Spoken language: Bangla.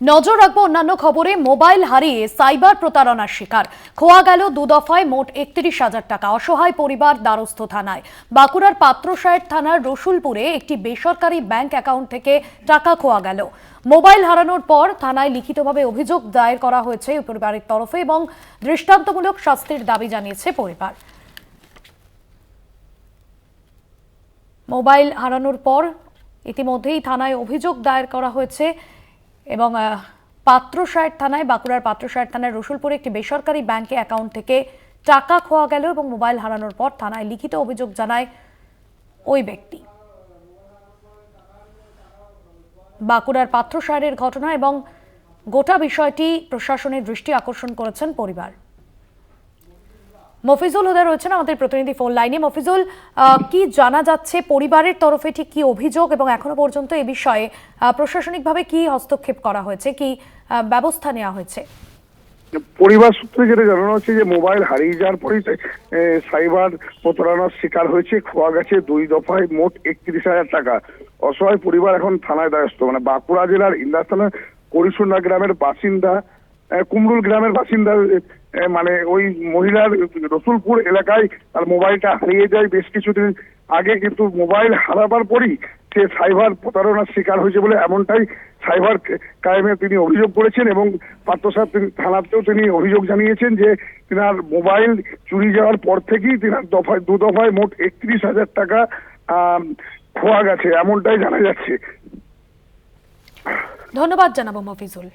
নজর রাখব অন্যান্য খবরে, মোবাইল হারিয়ে সাইবার প্রতারণার শিকার। খোয়া গেল দু দফায় মোট একত্রিশ হাজার টাকা। অসহায় পরিবার দ্বারস্থ থানায়। বাঁকুড়ার পাত্রসাহের থানার রসুলপুরে একটি বেসরকারি ব্যাংক অ্যাকাউন্ট থেকে টাকা খোয়া গেল। মোবাইল হারানোর পর থানায় লিখিতভাবে অভিযোগ দায়ের করা হয়েছে পরিবারের তরফে এবং দৃষ্টান্তমূলক শাস্তির দাবি জানিয়েছে পরিবার। মোবাইল হারানোর পর ইতিমধ্যেই থানায় অভিযোগ দায়ের করা হয়েছে এবং পাত্রসাহের থানায়, বাঁকুড়ার পাত্রসাহের থানায় রসুলপুরে একটি বেসরকারি ব্যাংকে অ্যাকাউন্ট থেকে টাকা খোয়া গেল এবং মোবাইল হারানোর পর থানায় লিখিত অভিযোগ জানায় ওই ব্যক্তি। বাঁকুড়ার পাত্রসাহের ঘটনা এবং গোটা বিষয়টি প্রশাসনের দৃষ্টি আকর্ষণ করেছেন পরিবার। মফিজুল হুদা রয়েছেন আমাদের প্রতিনিধি ফোন লাইনে। মফিজুল কি জানা যাচ্ছে পরিবারের তরফে ঠিক কি অভিযোগ এবং এখনও পর্যন্ত এ বিষয়ে প্রশাসনিকভাবে কি হস্তক্ষেপ করা হয়েছে, কি ব্যবস্থা নেওয়া হয়েছে? পরিবার সূত্রে যেটা জানানো হচ্ছে যে মোবাইল হারিয়ে যাওয়ার পরেই সাইবার প্রতারণার শিকার হয়েছে। খোয়া গেছে দুই দফায় মোট একত্রিশ হাজার টাকা। অসহায় পরিবার এখন থানায় দ্বারস্থ। মানে বাঁকুড়া জেলার ইন্দাস্তানা করিসুন্ডা গ্রামের বাসিন্দা কুমরুল গ্রামের বাসিন্দা মানে ওই মহিলার রসুলপুর এলাকায় তার মোবাইলটা হারিয়ে যায়। বেশ কিছুদিন আগে কিন্তু মোবাইল হারাবার পরই সে সাইবার প্রতারণার শিকার হয়েছে বলে এমনটাই সাইবার ক্রাইমে তিনি অভিযোগ করেছেন এবং পাত্রসাহেব তিনি থানাতেও তিনি অভিযোগ জানিয়েছেন যে তিনার মোবাইল চুরি যাওয়ার পর থেকেই তিনার দফায় দু দফায় মোট একত্রিশ হাজার টাকা খোয়া গেছে, এমনটাই জানা যাচ্ছে। ধন্যবাদ জানাব মফিজুল।